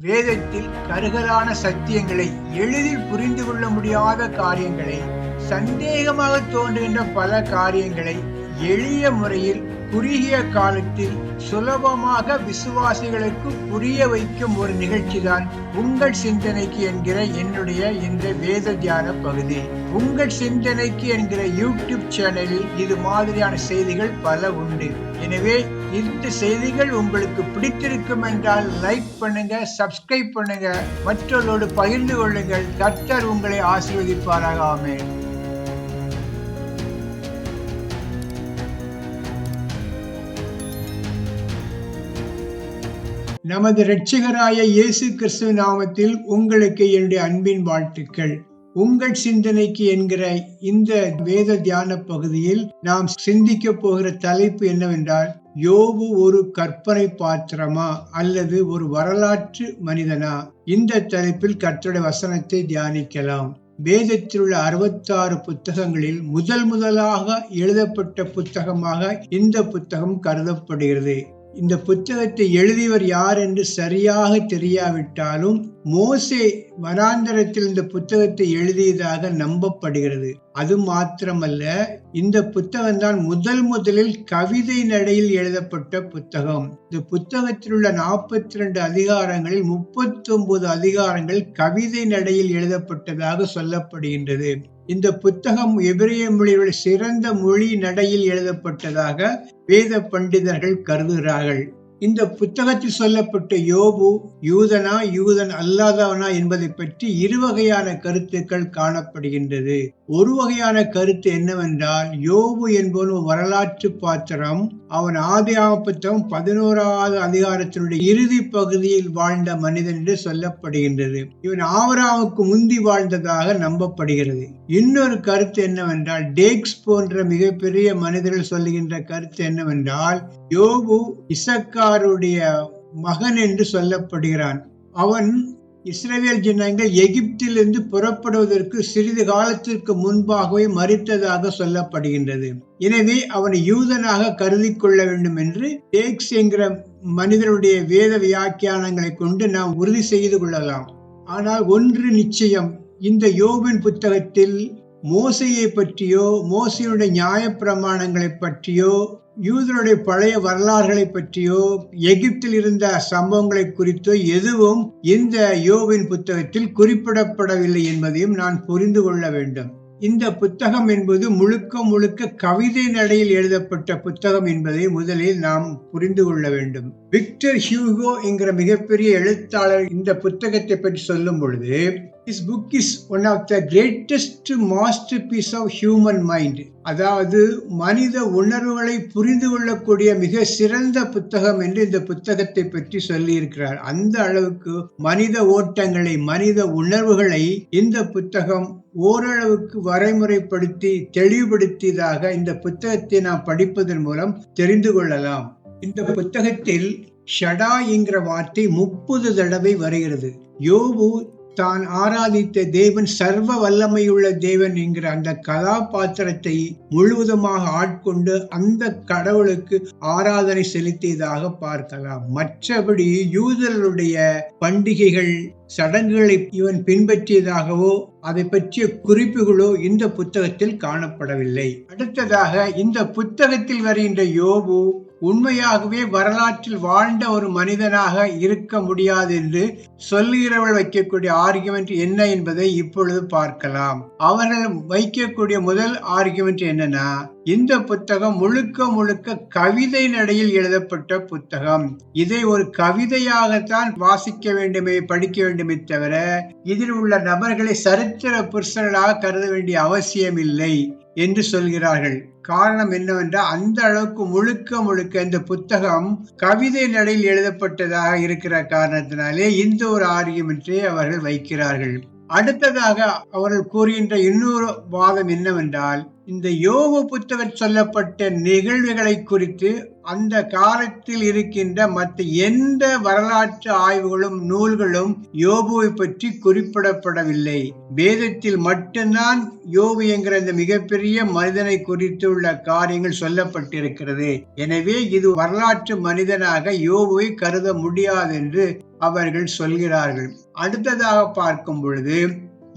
வேதத்தில் கருகலான சத்தியங்களை எளிதில் புரிந்து கொள்ள முடியாத காரியங்களை சந்தேகமாக தோன்றுகின்ற பல காரியங்களை எளிய முறையில் குறுகிய காலத்தில் சுலபமாக விசுவாசிகளுக்கு புரிய வைக்கும் ஒரு நிகழ்ச்சிதான் உங்கள் சிந்தனைக்கு என்கிற என்னுடைய இந்த வேத தியான பகுதி. உங்கள் சிந்தனைக்கு என்கிற யூடியூப் சேனலில் இது மாதிரியான செய்திகள் பல உண்டு. எனவே இந்த செய்திகள் உங்களுக்கு பிடித்திருக்கும் என்றால் லைக் பண்ணுங்க சப்ஸ்கிரைப் பண்ணுங்க. மற்றவர்களோடு பகிர்ந்து கொள்ளுங்கள். கர்த்தர் உங்களை ஆசீர்வதிப்பாராக. ஆமென். நமது இரட்சகராய இயேசு கிறிஸ்துவ நாமத்தில் உங்களுக்கு என்னுடைய அன்பின் வாழ்த்துக்கள். உங்கள் சிந்தனைக்கு என்கிற இந்த வேத தியான பகுதியில் நாம் சிந்திக்க போகிற தலைப்பு என்னவென்றால் யோபு ஒரு கற்பனை பாத்திரமா அல்லது ஒரு வரலாற்று மனிதனா? இந்த தலைப்பில் கர்த்தருடைய வசனத்தை தியானிக்கலாம். வேதத்தில் உள்ள அறுபத்தாறு புத்தகங்களில் முதல் முதலாக எழுதப்பட்ட புத்தகமாக இந்த புத்தகம் கருதப்படுகிறது. இந்த புத்தகத்தை எழுதியவர் யார் என்று சரியாக தெரியாவிட்டாலும் மோசே வனாந்தரத்தில் இந்த புத்தகத்தை எழுதியதாக நம்பப்படுகிறது. அது மாத்திரமல்ல இந்த புத்தகம் தான் முதல் முதலில் கவிதை நடையில் எழுதப்பட்ட புத்தகம். இந்த புத்தகத்தில் உள்ள நாற்பத்தி ரெண்டு அதிகாரங்களில் முப்பத்தி ஒன்பது அதிகாரங்கள் கவிதை நடையில் எழுதப்பட்டதாக சொல்லப்படுகின்றது. இந்த புத்தகம் எபிரிய மொழியில் சிறந்த மொழி நடையில் எழுதப்பட்டதாக வேத பண்டிதர்கள் கருதுகிறார்கள். இந்த புத்தகத்தில் சொல்லப்பட்ட யோபு யூதனா யூதன் அல்லாதவனா என்பதை பற்றி இரு வகையான கருத்துக்கள் காணப்படுகின்றது. ஒரு வகையான கருத்து என்னவென்றால் யோபு என்பவன் ஒரு வரலாற்று பாத்திரம் அவன் ஆதி ஆபத்தம் பதினோராவது அதிகாரத்தினுடைய இறுதி பகுதியில் வாழ்ந்த மனிதன் என்று சொல்லப்படுகின்றது. இவன் ஆவராவுக்கு முந்தி வாழ்ந்ததாக நம்பப்படுகிறது. இன்னொரு கருத்து என்னவென்றால் டேக்ஸ் போன்ற மிகப்பெரிய மனிதர்கள் சொல்லுகின்ற கருத்து என்னவென்றால் யோபு இசக்காருடைய மகன் என்று சொல்லப்படுகிறான். அவன் இஸ்ரேல் ஜனங்கள் எகிப்திலிருந்து புறப்படுவதற்கு சிறிது காலத்திற்கு முன்பாகவே மறித்ததாக சொல்லப்படுகின்றது. எனவே அவனை யூதனாக கருதி கொள்ள வேண்டும் என்று டேக்ஸ் என்கிற மனிதனுடைய வேத வியாக்கியானங்களை கொண்டு நாம் உறுதி செய்து கொள்ளலாம். ஆனால் ஒன்று நிச்சயம் இந்த யோபின் புத்தகத்தில் மோசையை பற்றியோ மோசையுடைய நியாய பிரமாணங்களை பற்றியோ யூதருடைய பழைய வரலாறுகளை பற்றியோ எகிப்தில் இருந்த சம்பவங்களை குறித்தோ எதுவும் இந்த யோவின் புத்தகத்தில் குறிப்பிடப்படவில்லை என்பதையும் நான் புரிந்து கொள்ள வேண்டும். இந்த புத்தகம் என்பது முழுக்க முழுக்க கவிதை நடையில் எழுதப்பட்ட புத்தகம் என்பதை முதலில் நாம் புரிந்து கொள்ள வேண்டும். விக்டர் ஹியூகோ என்கிற மிகப்பெரிய எழுத்தாளர் இந்த புத்தகத்தை பற்றி சொல்லும் பொழுது is book is one of the greatest masterpiece of human mind அதாவது மனித உணர்வுகளை புரிந்து கொள்ளக்கூடிய மிக சிறந்த புத்தகம் என்று இந்த புத்தகத்தை பற்றி சொல்லியிருக்கிறார். அந்த அளவுக்கு மனித ஓட்டங்களை மனித உணர்வுகளை இந்த புத்தகம் ஓரளவுக்கு வரைமுறைப்படுத்தி தெளிவுபடுத்தியதாக இந்த புத்தகத்தை நாம் படிப்பதன் மூலம் தெரிந்து கொள்ளலாம். இந்த புத்தகத்தில் ஷடா என்கிற வார்த்தை முப்பது தடவை வருகிறது. யோபு தான் ஆராதித்த தேவன் சர்வ வல்லமையுள்ள தேவன் என்கிற அந்த கதாபாத்திரத்தை முழுவதுமாக ஆட்கொண்டு அந்த கடவுளுக்கு ஆராதனை செலுத்தியதாக பார்க்கலாம். மற்றபடி யூதர்களுடைய பண்டிகைகள் சடங்குகளை இவன் பின்பற்றியதாகவோ அதை பற்றிய குறிப்புகளோ இந்த புத்தகத்தில் காணப்படவில்லை. அடுத்ததாக இந்த புத்தகத்தில் வருகின்ற யோபு உண்மையாகவே வரலாற்றில் வாழ்ந்த ஒரு மனிதனாக இருக்க முடியாது என்று சொல்லுகிறவள் வைக்கக்கூடிய ஆர்குமெண்ட் என்ன என்பதை இப்பொழுது பார்க்கலாம். அவர்கள் வைக்கக்கூடிய முதல் ஆர்குமெண்ட் என்னன்னா இந்த புத்தகம் முழுக்க முழுக்க கவிதை நடையில் எழுதப்பட்ட புத்தகம். இதை ஒரு கவிதையாகத்தான் வாசிக்க வேண்டுமே படிக்க வேண்டுமே தவிர இதில் உள்ள நபர்களை சரித்திர புருஷர்களாக கருத வேண்டிய அவசியம் இல்லை என்று சொல்கிறார்கள். காரணம் என்னவென்றால் அந்த அளவுக்கு முழுக்க முழுக்க இந்த புத்தகம் கவிதை நடையில் எழுதப்பட்டதாக இருக்கிற காரணத்தினாலே இந்த ஒரு ஆர்கியுமெண்ட்டை அவர்கள் வைக்கிறார்கள். அடுத்ததாக அவர்கள் கூறுகின்ற இன்னொரு வாதம் என்னவென்றால் இந்த யோக புத்தகம் சொல்லப்பட்ட நிகழ்வுகளை குறித்து அந்த காலத்தில் இருக்கின்ற மற்ற எந்த வரலாற்று ஆய்வுகளும் நூல்களும் யோபுவை பற்றி குறிப்பிடப்படவில்லை. வேதத்தில் மட்டும்தான் யோபு என்கிற இந்த மிகப்பெரிய மனிதனை குறித்து உள்ள காரியங்கள் சொல்லப்பட்டிருக்கிறது. எனவே இது வரலாற்று மனிதனாக யோபுவை கருத முடியாது என்று அவர்கள் சொல்கிறார்கள். அடுத்ததாக பார்க்கும் பொழுது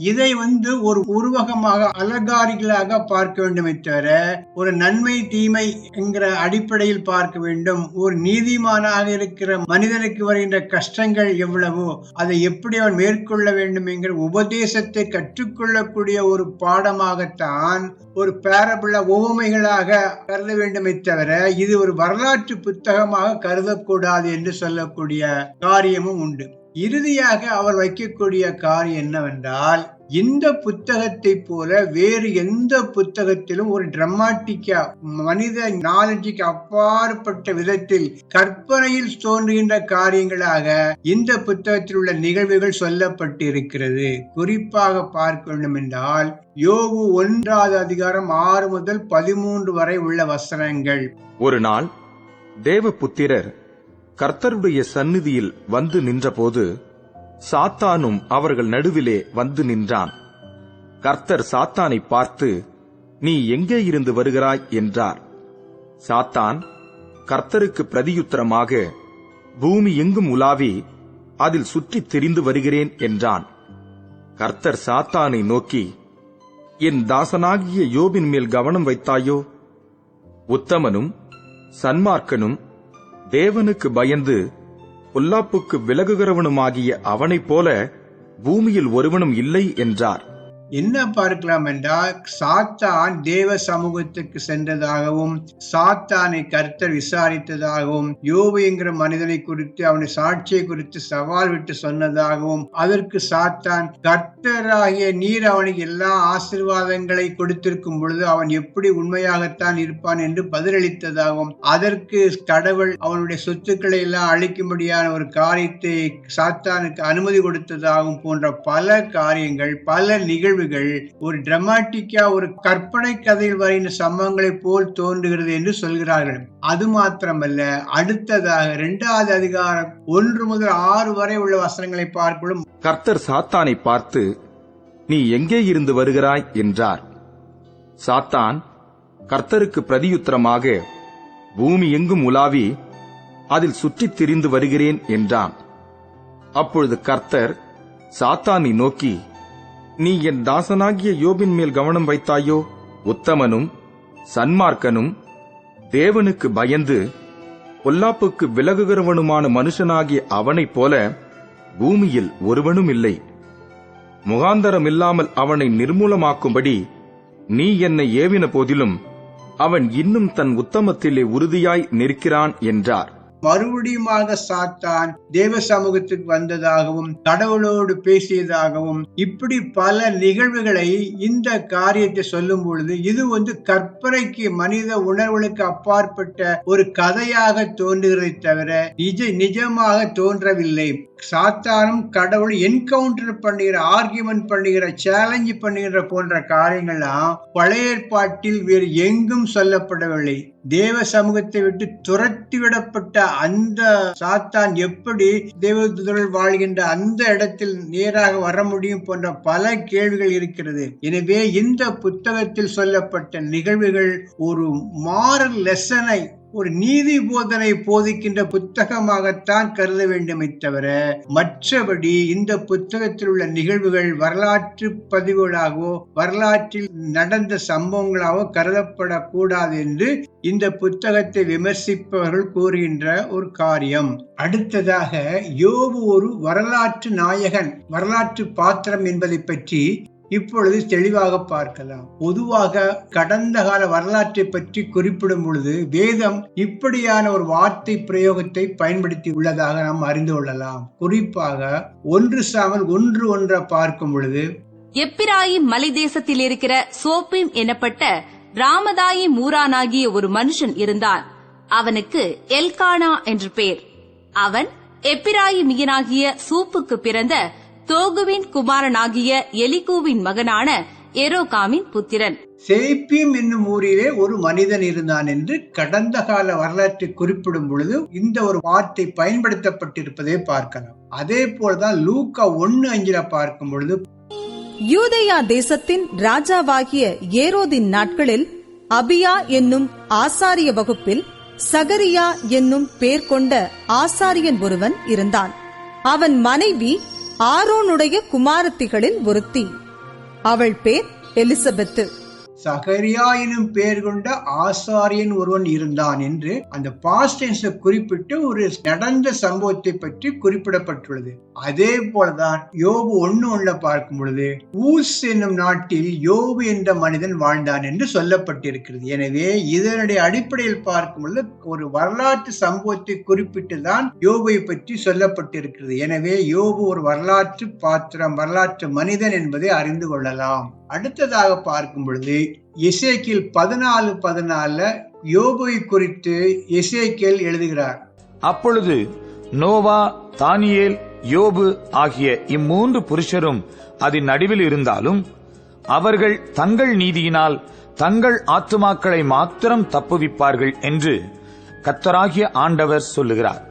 இதை வந்து ஒரு உருவகமாக அலங்காரிகளாக பார்க்க வேண்டுமே தவிர ஒரு நன்மை தீமை என்கிற அடிப்படையில் பார்க்க வேண்டும். ஒரு நீதிமானாக இருக்கிற மனிதனுக்கு வருகின்ற கஷ்டங்கள் எவ்வளவோ அதை எப்படி அவன் மேற்கொள்ள வேண்டும் என்கிற உபதேசத்தை கற்றுக்கொள்ளக்கூடிய ஒரு பாடமாகத்தான் ஒரு பேரபிள ஓமைகளாக கருத வேண்டுமே தவிர இது ஒரு வரலாற்று புத்தகமாக கருதக்கூடாது என்று சொல்லக்கூடிய காரியமும் உண்டு. இறுதியாக அவர் வைக்கக்கூடிய காரியம் என்னவென்றால் இந்த புத்தகத்தை போல வேறு எந்த புத்தகத்திலும் ஒரு டிரமாட்டிக்கா மனித நாலேஜுக்கு அப்பாற்பட்ட விதத்தில் கற்பனையில் தோன்றுகின்ற காரியங்களாக இந்த புத்தகத்தில் உள்ள நிகழ்வுகள் சொல்லப்பட்டு இருக்கிறது குறிப்பாக பார்க்க வேண்டும் என்றால் யோகு ஒன்றாவது அதிகாரம் ஆறு முதல் பதிமூன்று வரை உள்ள வசனங்கள். ஒரு நாள் தேவபுத்திரர் கர்த்தருடைய சந்நிதியில் வந்து நின்றபோது சாத்தானும் அவர்கள் நடுவிலே வந்து நின்றான். கர்த்தர் சாத்தானை பார்த்து நீ எங்கே இருந்து வருகிறாய்? என்றார். சாத்தான் கர்த்தருக்கு பிரதியுத்தரமாக பூமி எங்கும் உலாவி அதில் சுற்றித் திரிந்து வருகிறேன் என்றான். கர்த்தர் சாத்தானை நோக்கி என் தாசனாகிய யோபின் மேல் கவனம் வைத்தாயோ? உத்தமனும் சன்மார்க்கனும் தேவனுக்கு பயந்து பொல்லாப்புக்கு விலகுகிறவனுமாகிய அவனைப் போல பூமியில் ஒருவனும் இல்லை என்றார். என்ன பார்க்கலாம் என்றால் சாத்தான் தேவ சமூகத்துக்கு சென்றதாகவும் சாத்தானை கர்த்தர் விசாரித்ததாகவும் யோபு என்கிற மனிதனை குறித்து அவனை சாட்சியை குறித்து சவால் விட்டு சொன்னதாகவும் அதற்கு சாத்தான் கர்த்தராகிய நீர் அவனுக்கு எல்லா ஆசிர்வாதங்களை கொடுத்திருக்கும் பொழுது அவன் எப்படி உண்மையாகத்தான் இருப்பான்? என்று பதிலளித்ததாகவும் அதற்கு கடவுள் அவனுடைய சொத்துக்களை எல்லாம் அழிக்கும்படியான ஒரு காரியத்தை சாத்தானுக்கு அனுமதி கொடுத்ததாகவும் போன்ற பல காரியங்கள் பல நிகழ்வுகள் ஒரு டிரமாட்டிக்கா ஒரு கற்பனை கதையில் வரைந்த சம்பவங்களைப் போல் தோன்றுகிறது என்று சொல்கிறார்கள். அது மாத்திரமல்ல அடுத்ததாக இரண்டாவது அதிகாரம் ஒன்று முதல் ஆறு வரை உள்ள வசனங்களை பார்க்கலும் கர்த்தர் சாத்தானை பார்த்து நீ எங்கே இருந்து வருகிறாய்? என்றார். சாத்தான் கர்த்தருக்கு பிரதியுத்தரமாக பூமி எங்கும் உலாவி அதில் சுற்றித் திரிந்து வருகிறேன் என்றான். அப்பொழுது கர்த்தர் சாத்தானை நோக்கி நீ என் தாசனாகிய யோபின் மேல் கவனம் வைத்தாயோ? உத்தமனும் சன்மார்க்கனும் தேவனுக்கு பயந்து பொல்லாப்புக்கு விலகுகிறவனுமான மனுஷனாகிய அவனைப் போல பூமியில் ஒருவனும் இல்லை. முகாந்தரம் இல்லாமல் அவனை நிர்மூலமாக்கும்படி நீ என்னை ஏவின போதிலும் அவன் இன்னும் தன் உத்தமத்திலே உறுதியாய் நிற்கிறான் என்றார். மறுபடியுமாக சாத்தான் தேவ சமூகத்துக்கு வந்ததாகவும் கடவுளோடு பேசியதாகவும் இப்படி பல நிகழ்வுகளை இந்த காரியத்தை சொல்லும் பொழுது இது வந்து கற்பனைக்கு மனித உணர்வுகளுக்கு அப்பாற்பட்ட ஒரு கதையாக தோன்றுகிறதை தவிர நிஜ நிஜமாக தோன்றவில்லை. சாத்தானும் கடவுள் என்கவுண்டர் பண்ணுகிற ஆர்கியூமெண்ட் பண்ணுகிற சேலஞ்ச் பண்ணுகிற போன்ற காரியங்கள்லாம் பழைய ஏற்பாட்டில் வேறு எங்கும் சொல்லப்படவில்லை. தேவ சமூகத்தை விட்டு துரத்தி விடப்பட்ட அந்த சாத்தான் எப்படி தேவதூதர்கள் வாழ்கின்ற அந்த இடத்தில் நேராக வர முடியும் போன்ற பல கேள்விகள் இருக்கிறது. எனவே இந்த புத்தகத்தில் சொல்லப்பட்ட நிகழ்வுகள் ஒரு மாறு லெசனை ஒரு நீதி போதனை போதிக்கின்ற புத்தகமாகத்தான் கருத வேண்டுமே தவிர மற்றபடி இந்த புத்தகத்தில் உள்ள நிகழ்வுகள் வரலாற்று பதிவுகளாகவோ வரலாற்றில் நடந்த சம்பவங்களாகவோ கருதப்படக்கூடாது என்று இந்த புத்தகத்தை விமர்சிப்பவர்கள் கூறுகின்ற ஒரு காரியம். அடுத்ததாக யோபு ஒரு வரலாற்று நாயகன் வரலாற்று பாத்திரம் என்பதை பற்றி இப்பொழுது தெளிவாக பார்க்கலாம். பொதுவாக கடந்த கால வரலாற்றை பற்றி குறிப்பிடும் பொழுது வேதம் இப்படியான ஒரு வார்த்தை பிரயோகத்தை பயன்படுத்தி உள்ளதாக நாம் அறிந்து கொள்ளலாம். குறிப்பாக ஒன்று சாமல் ஒன்று ஒன்ற பார்க்கும் பொழுது எப்பிராயிம் மலை தேசத்தில் இருக்கிற சோப்பிம் எனப்பட்ட ராமதாயி மூரானாகிய ஒரு மனுஷன் இருந்தான். அவனுக்கு எல்கானா என்று பேர். அவன் எப்பிராயி எப்பிராயிமியனாகிய சூப்புக்கு பிறந்த தோகுவின் குமாரனாகிய எலிகூவின் மகனான எரோகாமின் புத்திரன். சேப்பியம் என்னும் ஊரிலே ஒரு மனிதன் இருந்தான் என்று கடந்த கால வரலாற்றை குறிப்பிடும் பொழுது இந்த ஒரு வார்த்தை பயன்படுத்தப்பட்டிருப்பதை பார்க்கலாம். அதே போலதான் லூக்கா ஒன்னு அஞ்சில பார்க்கும் பொழுது யூதேயா தேசத்தின் ராஜாவாகிய ஏரோதின் நாட்களில் அபியா என்னும் ஆசாரிய வகுப்பில் சகரியா என்னும் பேர் கொண்ட ஆசாரியன் ஒருவன் இருந்தான். அவன் மனைவி ஆரோனுடைய குமாரத்திகளில் ஒருத்தி. அவள் பேர் எலிசபெத்து. சகரியா எனும் பெயர் கொண்ட ஆசாரியன் ஒருவன் இருந்தான் என்று அந்த பாஸ்டன்ஸ குறிப்பிட்டு ஒரு நடந்த சம்பவத்தை பற்றி குறிப்பிடப்பட்டுள்ளது. அதே போலதான் யோபு ஒன்னு ஒன்ன பார்க்கும் பொழுது ஊஸ் என்னும் நாட்டில் யோபு என்ற மனிதன் வாழ்ந்தான் என்று சொல்லப்பட்டிருக்கிறது. எனவே இதனுடைய அடிப்படையில் பார்க்கும் பொழுது ஒரு வரலாற்று சம்பவத்தை குறிப்பிட்டு தான் யோபுவை பற்றி சொல்லப்பட்டிருக்கிறது. எனவே யோபு ஒரு வரலாற்று பாத்திரம் வரலாற்று மனிதன் என்பதை அறிந்து கொள்ளலாம். அடுத்ததாக பார்க்கும் பொழுது இசைக்கில் பதினாலு பதினாலுல யோபுவை குறித்து எசேக்கியல் எழுதுகிறார். அப்பொழுது நோவா தானியேல் யோபு ஆகிய இம்மூன்று புருஷரும் அதன் நடுவில் இருந்தாலும் அவர்கள் தங்கள் நீதியினால் தங்கள் ஆத்துமாக்களை மாத்திரம் தப்புவிப்பார்கள் என்று கத்தராகிய ஆண்டவர் சொல்லுகிறார்.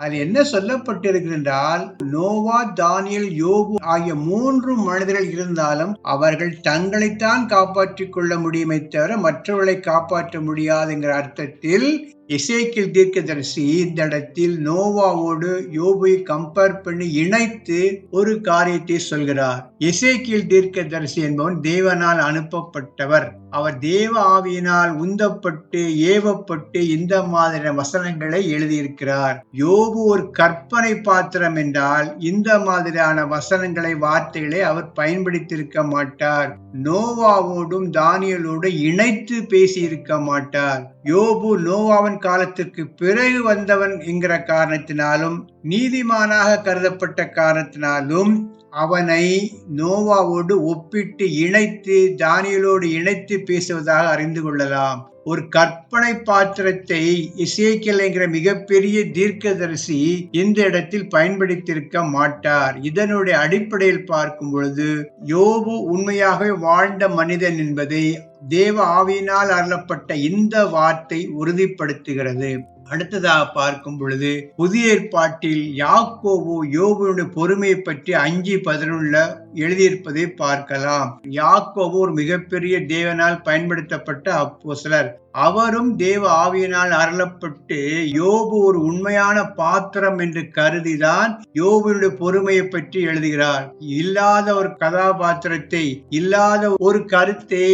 அது என்ன சொல்லப்பட்டிருக்கிறது என்றால் நோவா தானியல் யோபு ஆகிய மூன்று மனிதர்கள் இருந்தாலும் அவர்கள் தங்களைத்தான் காப்பாற்றிக் கொள்ள முடியுமே தவிர மற்றவர்களை காப்பாற்ற முடியாதுங்கிற அர்த்தத்தில் இசைக்கில் தீர்க்கதரிசி இந்த இடத்தில் நோவாவோடு யோபை கம்பேர் பண்ணி இணைத்து ஒரு காரியத்தை சொல்கிறார். இசைக்கில் தீர்க்கதரிசி என்பவன் தேவனால் அனுப்பப்பட்டவர். அவர் தேவ ஆவியினால் உந்தப்பட்டு ஏவப்பட்டு இந்த மாதிரியான வசனங்களை எழுதியிருக்கிறார். யோபு ஒரு கற்பனை பாத்திரம் என்றால் இந்த மாதிரியான வசனங்களை வார்த்தைகளை அவர் பயன்படுத்தியிருக்க மாட்டார். நோவாவோடும் தானியலோடு இணைத்து பேசியிருக்க மாட்டார். யோபு நோவாவின் காலத்திற்கு பிறகு வந்தவன் என்கிற காரணத்தினாலும் நீதிமானாக கருதப்பட்ட காரணத்தினாலும் அவனை நோவாவோடு ஒப்பிட்டு இணைத்து தானியலோடு இணைத்து பேசுவதாக அறிந்து கொள்ளலாம். ஒரு கற்பனை பாத்திரத்தை இசைக்கல் என்கிற மிகப்பெரிய தீர்க்கதரிசி இந்த இடத்தில் பயன்படுத்தியிருக்க மாட்டார். இதனுடைய அடிப்படையில் பார்க்கும் பொழுது யோபு உண்மையாகவே வாழ்ந்த மனிதன் என்பதை தேவ ஆவியினால் அருளப்பட்ட இந்த வார்த்தை உறுதிப்படுத்துகிறது. அடுத்ததாக பார்க்கும் பொழுது புதிய ஏற்பாட்டில் யாக்கோபு யோபுடைய பொறுமையை பற்றி அஞ்சு பதினொன்னுல எழுதியிருப்பதை பார்க்கலாம். யாக்கோபு ஒரு மிகப்பெரிய தேவனால் பயன்படுத்தப்பட்ட அப்போ சிலர் அவரும் தேவ ஆவியினால் அருளப்பட்டு யோபு ஒரு உண்மையான பாத்திரம் என்று கருதிதான் யோபுடைய பொறுமையை பற்றி எழுதுகிறார். இல்லாத ஒரு கதாபாத்திரத்தை இல்லாத ஒரு கருத்தை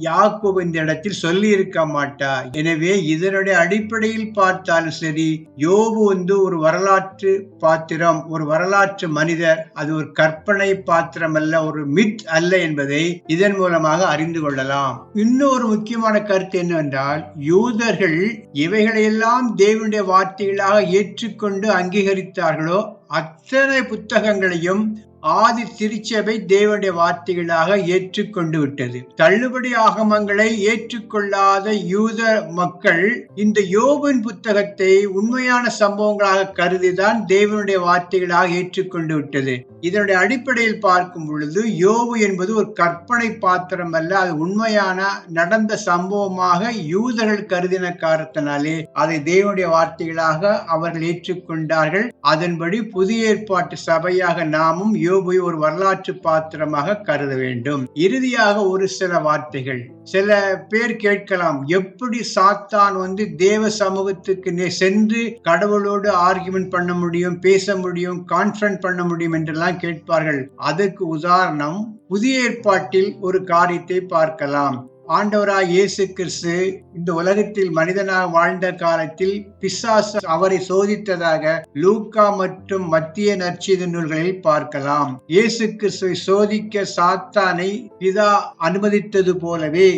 யாக்கோபு இந்த இடத்தில் சொல்லி இருக்க மாட்டார் எனவே இதனுடைய அடிப்படையில் பார்த்தாலும் சரி யோபு வந்து ஒரு வரலாற்று பாத்திரம் ஒரு வரலாற்று மனிதர். அது ஒரு கற்பனை பாத்திரம் அல்ல ஒரு மித் அல்ல என்பதை இதன் மூலமாக அறிந்து கொள்ளலாம். இன்னொரு முக்கியமான கருத்து என்னவென்றால் யூதர்கள் இவைகளையெல்லாம் தேவனுடைய வார்த்தைகளாக ஏற்றுக்கொண்டு அங்கீகரித்தார்களோ அத்தனை புத்தகங்களையும் ஆதி திருச்சபை தேவனுடைய வார்த்தைகளாக ஏற்றுக்கொண்டு விட்டது தள்ளுபடி ஆகமங்களை ஏற்றுக்கொள்ளாத யூத மக்கள் இந்த யோபின் புத்தகத்தை உண்மையான சம்பவங்களாக கருதிதான் தேவனுடைய வார்த்தைகளாக ஏற்றுக்கொண்டு விட்டது இதனுடைய அடிப்படையில் பார்க்கும் பொழுது யோபு என்பது ஒரு கற்பனை பாத்திரம் அல்ல அது உண்மையான நடந்த சம்பவமாக யூதர்கள் கருதின காரணத்தினாலே அதை தேவனுடைய வார்த்தைகளாக அவர்கள் ஏற்றுக்கொண்டார்கள். அதன்படி புதிய ஏற்பாட்டு சபையாக நாமும் யோபை ஒரு வரலாற்று பாத்திரமாக கருத வேண்டும். இறுதியாக ஒரு சில வார்த்தைகள். சில பேர் கேட்கலாம் எப்படி சாத்தான் வந்து தேவ சமூகத்துக்கு நே- சென்று கடவுளோடு ஆர்கியூமெண்ட் பண்ண முடியும் பேச முடியும் கான்ஃபரன்ஸ் பண்ண முடியும் என்றெல்லாம் கேட்பார்கள். அதற்கு உதாரணம் புதிய ஏற்பாட்டில் ஒரு காரியத்தை பார்க்கலாம். ஆண்டவராய் இயேசு கிறிஸ்து இந்த உலகத்தில் மனிதனாக வாழ்ந்த காலத்தில் பிசாசு அவரை சோதித்ததாக லூக்கா மற்றும் மத்திய நற்செய்தி நூல்களில் பார்க்கலாம். இயேசு கிறிஸ்துவை சோதிக்க சாத்தானை பிதா அனுமதித்தது போலவே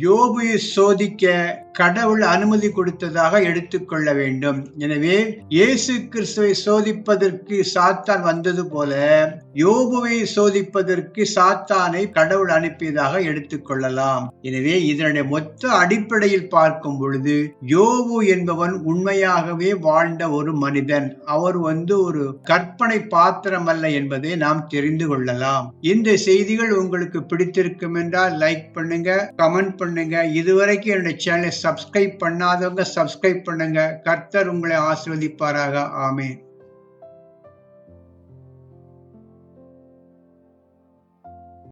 யோபுவை சோதிக்க கடவுள் அனுமதி கொடுத்ததாக எடுத்துக்கொள்ள வேண்டும். எனவே இயேசு கிறிஸ்துவை சோதிப்பதற்கு சாத்தான் வந்தது போல யோபுவை சோதிப்பதற்கு சாத்தானை கடவுள் அனுப்பியதாக எடுத்துக்கொள்ளலாம் எனவே இதனுடைய மொத்த அடிப்படையில் பார்க்கும் பொழுது யோபு என்பவன் உண்மையாகவே வாழ்ந்த ஒரு மனிதன். அவர் வந்து ஒரு கற்பனை பாத்திரம் அல்ல என்பதை நாம் தெரிந்து கொள்ளலாம். இந்த செய்திகள் உங்களுக்கு பிடித்திருக்கும் என்றால் லைக் பண்ணுங்க கமெண்ட் பண்ணுங்க. இதுவரைக்கும் என்னுடைய சேனலை சப்ஸ்கிரைப் பண்ணாதவங்க சப்ஸ்கிரைப் பண்ணுங்க. கர்த்தர் உங்களை ஆசிர்வதிப்பாராக. ஆமேன்.